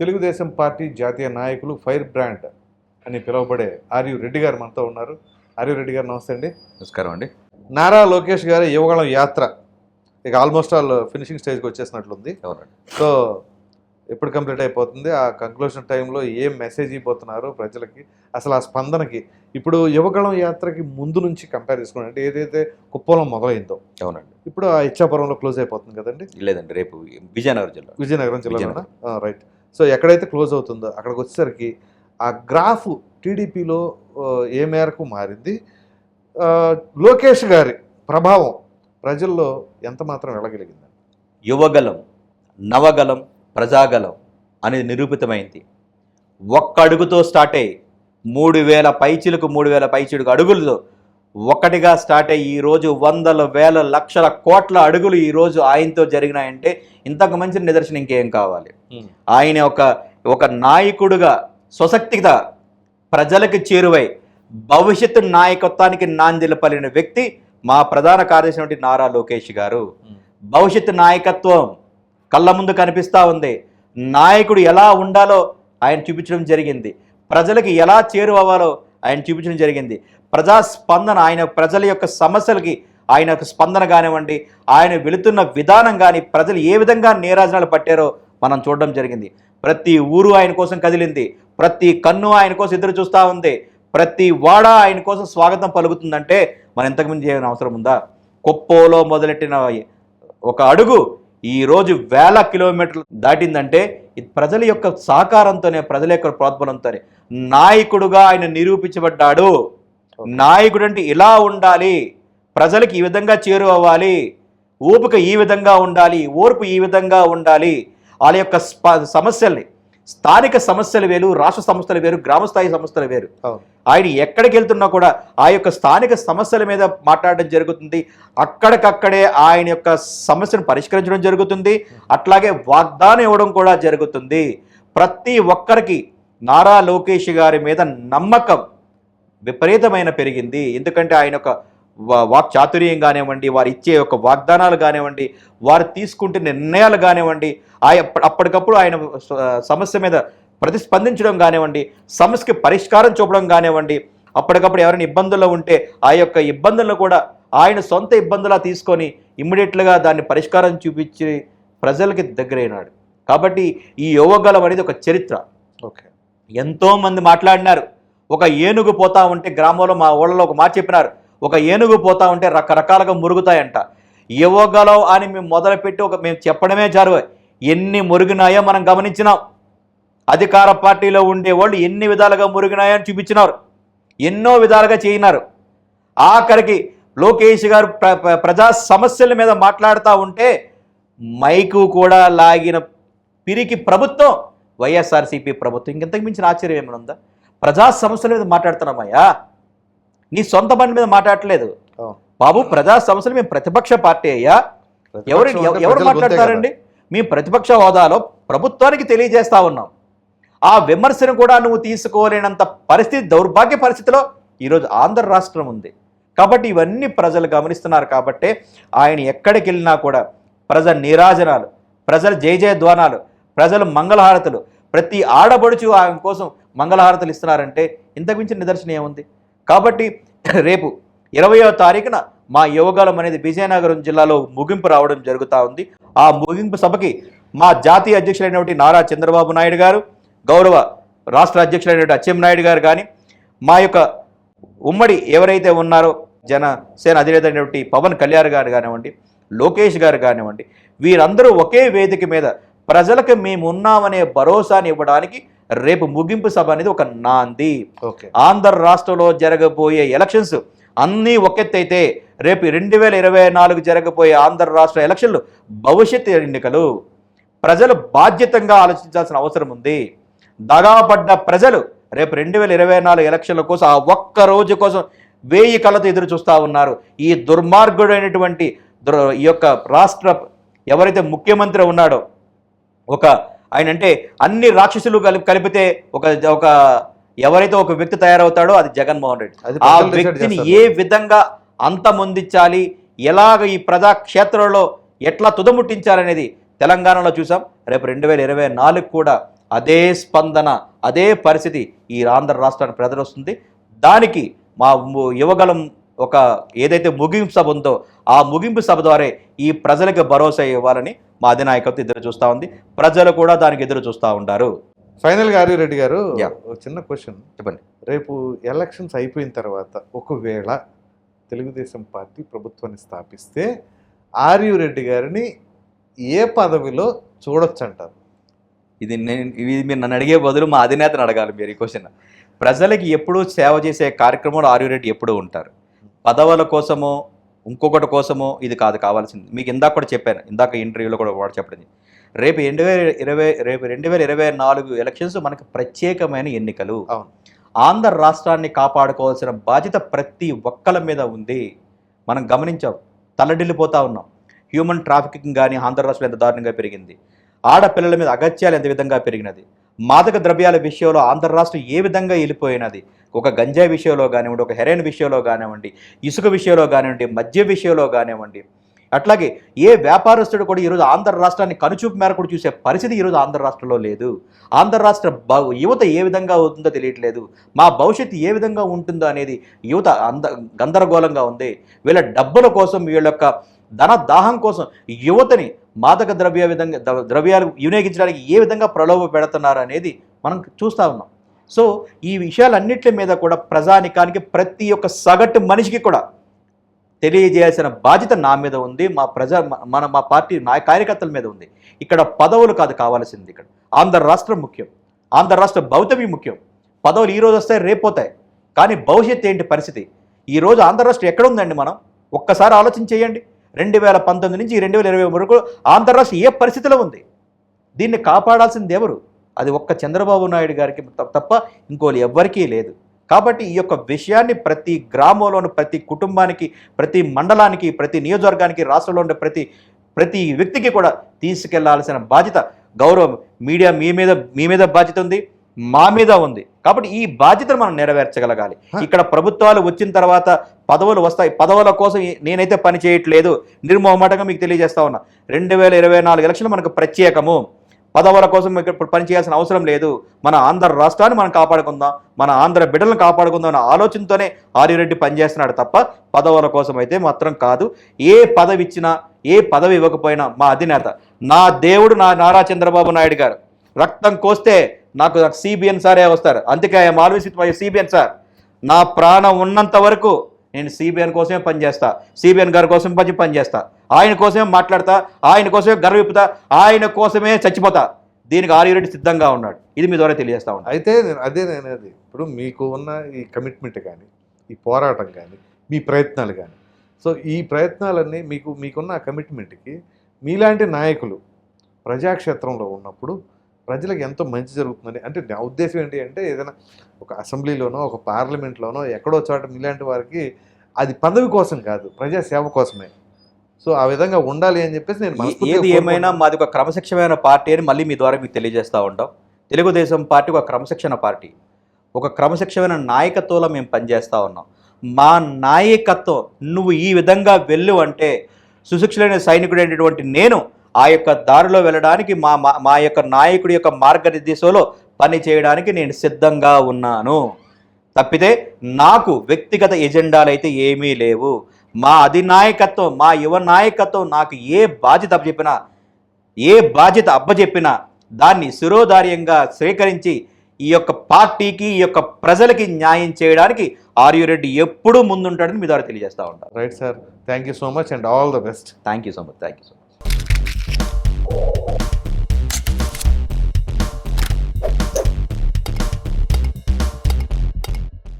Telugu Desam party జాతీయ నాయకులు fire brand అని పిలువబడే ఆర్యు రెడ్డి గారు మనతో ఉన్నారు. ఆర్యు రెడ్డి గారు నమస్తే అండి. నమస్కారం అండి. నారా లోకేష్ గారి యువగళం యాత్ర ఇక ఆల్మోస్ట్ ఆల్ ఫినిషింగ్ స్టేజ్కి వచ్చేసినట్లుంది. అవునండి. సో ఎప్పుడు కంప్లీట్ అయిపోతుంది? ఆ కంక్లూషన్ టైంలో ఏం మెసేజ్ ఇవ్వబోతున్నారు ప్రజలకి? అసలు ఆ స్పందనకి ఇప్పుడు యువగళం యాత్రకి ముందు నుంచి కంపేర్ చేసుకుని అంటే ఏదైతే కుప్పంలో మొదలైందో. అవునండి. ఇప్పుడు ఆ ఇచ్చాపురంలో క్లోజ్ అయిపోతుంది కదండి. లేదండి రేపు విజయనగరం జిల్లా. విజయనగరం జిల్లాలోనా? రైట్ సో ఎక్కడైతే క్లోజ్ అవుతుందో అక్కడికి వచ్చేసరికి ఆ గ్రాఫ్ టీడీపీలో ఏ మేరకు మారింది? లోకేష్ గారి ప్రభావం ప్రజల్లో ఎంత మాత్రం వెళ్ళగలిగింది యువగలం నవగలం ప్రజాగలం అనేది నిరూపితమైంది. ఒక్క అడుగుతో స్టార్ట్ అయ్యి మూడు వేల పైచిలకు మూడు వేల పైచిలకు అడుగులతో ఒక్కటిగా స్టార్ట్ అయ్యి ఈరోజు వందల వేల లక్షల కోట్ల అడుగులు ఈరోజు ఆయనతో జరిగినాయంటే ఇంతకు మంచి నిదర్శనం ఇంకేం కావాలి? ఆయన ఒక ఒక నాయకుడుగా స్వశక్తిగా ప్రజలకు చేరువై భవిష్యత్తు నాయకత్వానికి నాందిల పలిన వ్యక్తి మా ప్రధాన కార్యదర్శి నారా లోకేష్ గారు. భవిష్యత్తు నాయకత్వం కళ్ళ ముందు కనిపిస్తూ ఉంది. నాయకుడు ఎలా ఉండాలో ఆయన చూపించడం జరిగింది. ప్రజలకి ఎలా చేరువవ్వాలో ఆయన చూపించడం జరిగింది. ప్రజాస్పందన ఆయన ప్రజల యొక్క సమస్యలకి ఆయన యొక్క స్పందన కానివ్వండి ఆయన వెళుతున్న విధానం కానీ ప్రజలు ఏ విధంగా నీరాజనాలు పట్టారో మనం చూడడం జరిగింది. ప్రతి ఊరు ఆయన కోసం కదిలింది. ప్రతి కన్ను ఆయన కోసం ఎదురు చూస్తూ ఉంది. ప్రతి వాడ ఆయన కోసం స్వాగతం పలుకుతుందంటే మనం ఇంతకుముందు చేయని అవసరం ఉందా? కొప్పోలో మొదలెట్టిన ఒక అడుగు ఈరోజు వేల కిలోమీటర్లు దాటిందంటే ప్రజల యొక్క సహకారంతోనే ప్రజల యొక్క ప్రోద్బలంతోనే నాయకుడుగా ఆయన నిరూపించబడ్డాడు. నాయకుడు అంటే ఇలా ఉండాలి. ప్రజలకు ఈ విధంగా చేరువవ్వాలి ఓపిక ఈ విధంగా ఉండాలి. ఓర్పు ఈ విధంగా ఉండాలి. వాళ్ళ యొక్క సమస్యల్ని స్థానిక సమస్యలు వేరు రాష్ట్ర సమస్యలు వేరు గ్రామ స్థాయి సమస్యలు వేరు. ఆయన ఎక్కడికి వెళ్తున్నా కూడా ఆ యొక్క స్థానిక సమస్యల మీద మాట్లాడడం జరుగుతుంది. అక్కడికక్కడే ఆయన యొక్క సమస్యను పరిష్కరించడం జరుగుతుంది. అట్లాగే వాగ్దానం ఇవ్వడం కూడా జరుగుతుంది. ప్రతి ఒక్కరికి నారా లోకేష్ గారి మీద నమ్మకం విపరీతమైన పెరిగింది. ఎందుకంటే ఆయన యొక్క వా- వాక్ చాతుర్యం కానివ్వండి వారు ఇచ్చే యొక్క వాగ్దానాలు కానివ్వండి వారు తీసుకుంటే నిర్ణయాలు కానివ్వండి ఆయన అప్పటికప్పుడు ఆయన సమస్య మీద ప్రతిస్పందించడం కానివ్వండి సమస్యకి పరిష్కారం చూపడం కానివ్వండి అప్పటికప్పుడు ఎవరైనా ఇబ్బందుల్లో ఉంటే ఆ యొక్క ఇబ్బందులను కూడా ఆయన సొంత ఇబ్బందులా తీసుకొని ఇమ్మీడియట్లుగా దాన్ని పరిష్కారం చూపించి ప్రజలకి దగ్గరైనాడు. కాబట్టి ఈ యువగలం అనేది ఒక చరిత్ర. ఓకే. ఎంతో మంది మాట్లాడినారు. ఒక ఏనుగు పోతా ఉంటే గ్రామంలో మా ఊళ్ళలో ఒక మాట చెప్పినారు. ఒక ఏనుగు పోతా ఉంటే రకరకాలుగా మురుగుతాయంట. ఇవ్వగలవు అని మేము మొదలుపెట్టి ఒక మేము చెప్పడమే జరువు. ఎన్ని మురిగినాయో మనం గమనించినాం. అధికార పార్టీలో ఉండేవాళ్ళు ఎన్ని విధాలుగా మురిగినాయో అని చూపించినారు. ఎన్నో విధాలుగా చేయినారు. ఆఖరికి లోకేష్ గారు ప్ర ప్ర- ప్రజా సమస్యల మీద మాట్లాడుతూ ఉంటే మైకు కూడా లాగిన పిరికి ప్రభుత్వం వైఎస్ఆర్సీపీ ప్రభుత్వం. ఇంకెంతకు మించిన ఆశ్చర్యం ఏమైనా ఉందా? ప్రజా సమస్యల మీద మాట్లాడుతున్నామయ్యా. నీ సొంత పని మీద మాట్లాడట్లేదు. బాబు ప్రజా సమస్యలు మేము ప్రతిపక్ష పార్టీ అయ్యా. ఎవరు ఎవరు మాట్లాడతారండి? మీ ప్రతిపక్ష హోదాలో ప్రభుత్వానికి తెలియజేస్తా ఉన్నాం. ఆ విమర్శను కూడా నువ్వు తీసుకోలేనంత పరిస్థితి దౌర్భాగ్య పరిస్థితిలో ఈరోజు ఆంధ్ర రాష్ట్రం ఉంది. కాబట్టి ఇవన్నీ ప్రజలు గమనిస్తున్నారు కాబట్టే ఆయన ఎక్కడికి వెళ్ళినా కూడా ప్రజల నీరాజనాలు ప్రజల జయ జయ ధ్వానాలు ప్రజలు మంగళహారతులు ప్రతి ఆడబడుచు ఆయన కోసం మంగళహారతులు ఇస్తున్నారంటే ఇంతకుమించిన నిదర్శనం ఏముంది? కాబట్టి రేపు ఇరవయో తారీఖున మా యువగలం అనేది విజయనగరం జిల్లాలో ముగింపు రావడం జరుగుతూ ఉంది. ఆ ముగింపు సభకి మా జాతీయ అధ్యక్షులైనటువంటి నారా చంద్రబాబు నాయుడు గారు గౌరవ రాష్ట్ర అధ్యక్షులైనటువంటి అచ్చెం నాయుడు గారు కానీ మా యొక్క ఉమ్మడి ఎవరైతే ఉన్నారో జనసేన అధినేత అయినటువంటి పవన్ కళ్యాణ్ గారు కానివ్వండి లోకేష్ గారు కానివ్వండి వీరందరూ ఒకే వేదిక మీద ప్రజలకు మేము ఉన్నామనే భరోసాని ఇవ్వడానికి రేపు ముగింపు సభ అనేది ఒక నాంది. ఓకే. ఆంధ్ర రాష్ట్రంలో జరగబోయే ఎలక్షన్స్ అన్నీ ఒకెత్తైతే రేపు రెండు వేల ఇరవై నాలుగు జరగబోయే ఆంధ్ర రాష్ట్ర ఎలక్షన్లు భవిష్యత్ ఎన్నికలు. ప్రజలు బాధ్యతంగా ఆలోచించాల్సిన అవసరం ఉంది. దగాపడ్డ ప్రజలు రేపు రెండు వేల ఇరవై నాలుగు ఎలక్షన్ల కోసం ఆ ఒక్క రోజు కోసం వేయి కళ్ళతో ఎదురు చూస్తూ ఉన్నారు. ఈ దుర్మార్గుడైనటువంటి దుర్ ఈ యొక్క రాష్ట్ర ఎవరైతే ముఖ్యమంత్రి ఉన్నాడో ఒక ఆయన అంటే అన్ని రాక్షసులు కలిపి కలిపితే ఒక ఒక ఎవరైతే ఒక వ్యక్తి తయారవుతాడో అది జగన్మోహన్ రెడ్డి. ఆ వ్యక్తిని. ఏ విధంగా అంతమొందించాలి ఎలాగ ఈ ప్రజా క్షేత్రంలో ఎట్లా తుదముట్టించాలనేది తెలంగాణలో చూసాం. రేపు రెండు వేల ఇరవై నాలుగు కూడా అదే స్పందన అదే పరిస్థితి ఈ ఆంధ్ర రాష్ట్రానికి ప్రజలు వస్తుంది దానికి ము- యువగలం ఒక ఏదైతే ముగింపు సభ ఉందో ఆ ముగింపు సభ ద్వారా ఈ ప్రజలకు భరోసా ఇవ్వాలని మా అధినాయకత్వం ఎదురు చూస్తూ ఉంది. ప్రజలు కూడా దానికి ఎదురు చూస్తూ ఉంటారు. ఫైనల్గా రెడ్డి గారు చిన్న క్వశ్చన్ చెప్పండి. రేపు ఎలక్షన్స్ అయిపోయిన తర్వాత ఒకవేళ తెలుగుదేశం పార్టీ ప్రభుత్వాన్ని స్థాపిస్తే ఆర్యు రెడ్డి గారిని ఏ పదవిలో చూడొచ్చు అంటారు ఇది నేను ఇది మీరు నన్ను అడిగే బదులు మా అధినేతను అడగాలి మీరు ఈ క్వశ్చన్ ప్రజలకి ఎప్పుడూ సేవ చేసే కార్యక్రమంలో ఆర్యురెడ్డి ఎప్పుడూ ఉంటారు? పదవుల కోసమో ఇంకొకటి కోసమో ఇది కాదు కావాల్సింది. మీకు ఇందాక కూడా చెప్పాను ఇందాక ఇంటర్వ్యూలో కూడా వాడు చెప్పడింది రేపు రెండు వేల ఇరవై రేపు రెండు వేల ఇరవై నాలుగు ఎలక్షన్స్ మనకు ప్రత్యేకమైన ఎన్నికలు. ఆంధ్ర రాష్ట్రాన్ని కాపాడుకోవాల్సిన బాధ్యత ప్రతి ఒక్కల మీద ఉంది. మనం గమనించాం తల్లడిల్లిపోతా ఉన్నాం. హ్యూమన్ ట్రాఫికింగ్ కానీ ఆంధ్ర రాష్ట్రంలో ఎంత దారుణంగా పెరిగింది. ఆడపిల్లల మీద అగత్యాలు ఎంత విధంగా పెరిగినది. మాదక ద్రవ్యాల విషయంలో ఆంధ్ర రాష్ట్రం ఏ విధంగా వెళ్ళిపోయినది. ఒక గంజా విషయంలో కానివ్వండి ఒక హెరైన్ విషయంలో కానివ్వండి ఇసుక విషయంలో కానివ్వండి మద్య విషయంలో కానివ్వండి అట్లాగే ఏ వ్యాపారస్తుడు కూడా ఈరోజు ఆంధ్ర రాష్ట్రాన్ని కనుచూపు మేర కూడా చూసే పరిస్థితి ఈరోజు ఆంధ్ర రాష్ట్రంలో లేదు. ఆంధ్ర రాష్ట్ర యువత ఏ విధంగా అవుతుందో తెలియట్లేదు. మా భవిష్యత్తు ఏ విధంగా ఉంటుందో అనేది యువత అంద గందరగోళంగా ఉంది. వీళ్ళ డబ్బుల కోసం వీళ్ళ యొక్క ధన దాహం కోసం యువతని మాదక ద్రవ్య విధంగా ద్రవ్యాలు వినియోగించడానికి ఏ విధంగా ప్రలోభ పెడుతున్నారు అనేది మనం చూస్తూ ఉన్నాం. సో ఈ విషయాలన్నింటి మీద కూడా ప్రజానికానికి ప్రతి ఒక్క సగటు మనిషికి కూడా తెలియజేయాల్సిన బాధ్యత నా మీద ఉంది. మా ప్రజా మన మా పార్టీ నా కార్యకర్తల మీద ఉంది. ఇక్కడ పదవులు కాదు కావాల్సింది ఇక్కడ. ఆంధ్ర రాష్ట్రం ముఖ్యం. ఆంధ్ర రాష్ట్ర భవితవ్యం ముఖ్యం. పదవులు ఈరోజు వస్తాయి రేపోతాయి కానీ భవిష్యత్తు ఏంటి పరిస్థితి? ఈ రోజు ఆంధ్ర రాష్ట్రం ఎక్కడ ఉందండి మనం? ఒక్కసారి ఆలోచన చేయండి రెండు వేల పంతొమ్మిది నుంచి రెండు వేల ఇరవై వరకు ఆంధ్ర రాష్ట్రం ఏ పరిస్థితిలో ఉంది? దీన్ని కాపాడాల్సింది ఎవరు? అది ఒక్క చంద్రబాబు నాయుడు గారికి తప్ప ఇంకోళ్ళు ఎవ్వరికీ లేదు. కాబట్టి ఈ యొక్క విషయాన్ని ప్రతి గ్రామంలోని ప్రతి కుటుంబానికి ప్రతి మండలానికి ప్రతి నియోజకవర్గానికి రాష్ట్రంలో ఉండే ప్రతి ప్రతి వ్యక్తికి కూడా తీసుకెళ్ళాల్సిన బాధ్యత గౌరవం మీడియా మీ మీద మీ మీద బాధ్యత ఉంది మా మీద ఉంది. కాబట్టి ఈ బాధ్యతను మనం నెరవేర్చగలగాలి. ఇక్కడ ప్రభుత్వాలు వచ్చిన తర్వాత పదవులు వస్తాయి. పదవుల కోసం నేనైతే పని చేయట్లేదు నిర్మోహమాటంగా మీకు తెలియజేస్తా ఉన్నా. రెండు వేల ఇరవై నాలుగు ఎలక్షన్లు మనకు ప్రత్యేకము. పదవుల కోసం ఇక్కడ ఇప్పుడు పని చేయాల్సిన అవసరం లేదు. మన ఆంధ్ర రాష్ట్రాన్ని మనం కాపాడుకుందాం. మన ఆంధ్ర బిడ్డలను కాపాడుకుందాం అనే ఆలోచనతోనే ఆర్యరెడ్డి పనిచేస్తున్నాడు తప్ప పదవుల కోసం అయితే మాత్రం కాదు. ఏ పదవి ఇచ్చినా ఏ పదవి ఇవ్వకపోయినా మా అధినేత నా దేవుడు నా నారా చంద్రబాబు నాయుడు గారు రక్తం కోస్తే నాకు సిబిఎన్ సారే వస్తారు. అందుకే I'm always with my CBN sir. నా ప్రాణం ఉన్నంత వరకు నేను సిబిఎన్ కోసమే పనిచేస్తా సిబిఎన్ గారి కోసం పని పనిచేస్తా. ఆయన కోసమే మాట్లాడతా ఆయన కోసమే గర్విపుతా ఆయన కోసమే చచ్చిపోతా. దీనికి ఆర్యురెడ్డి సిద్ధంగా ఉన్నాడు. ఇది మీ ద్వారా తెలియజేస్తా ఉన్నాను అయితే నేను అదే నేను అది. ఇప్పుడు మీకు ఉన్న ఈ కమిట్మెంట్ కానీ ఈ పోరాటం కానీ మీ ప్రయత్నాలు కానీ సో ఈ ప్రయత్నాలన్నీ మీకు మీకున్న ఆ కమిట్మెంట్కి మీలాంటి నాయకులు ప్రజాక్షేత్రంలో ఉన్నప్పుడు ప్రజలకు ఎంతో మంచి జరుగుతుందని అంటే నా ఉద్దేశం ఏంటి అంటే ఏదైనా ఒక అసెంబ్లీలోనో ఒక పార్లమెంట్లోనో ఎక్కడో చోట మీలాంటి వారికి అది పదవి కోసం కాదు ప్రజా సేవ కోసమే. సో ఆ విధంగా ఉండాలి అని చెప్పేసి నేను ఏది ఏమైనా. మాది ఒక క్రమశిక్షమైన పార్టీ అని మళ్ళీ మీ ద్వారా మీకు తెలియజేస్తూ ఉంటాం. తెలుగుదేశం పార్టీ ఒక క్రమశిక్షణ పార్టీ. ఒక క్రమశిక్షమైన నాయకత్వంలో మేము పనిచేస్తూ ఉన్నాం. మా నాయకత్వం నువ్వు ఈ విధంగా వెళ్ళు అంటే సుశిక్షులైన సైనికుడు అయినటువంటి నేను ఆ యొక్క దారిలో వెళ్ళడానికి మా మా- యొక్క నాయకుడి యొక్క మార్గనిర్దేశంలో పని చేయడానికి నేను సిద్ధంగా ఉన్నాను. తప్పితే నాకు వ్యక్తిగత ఎజెండాలు అయితే ఏమీ లేవు. మా అధినాయకత్వం మా యువ నాయకత్వం నాకు ఏ బాధ్యత అప్పచెప్పినా ఏ బాధ్యత అప్పచెప్పినా దాన్ని శిరోధార్యంగా స్వీకరించి ఈ యొక్క పార్టీకి ఈ యొక్క ప్రజలకి న్యాయం చేయడానికి ఆర్యురెడ్డి ఎప్పుడూ ముందుంటాడని మీ ద్వారా తెలియజేస్తా ఉంటాను right sir thank you so much and all the best thank you so much thank you so much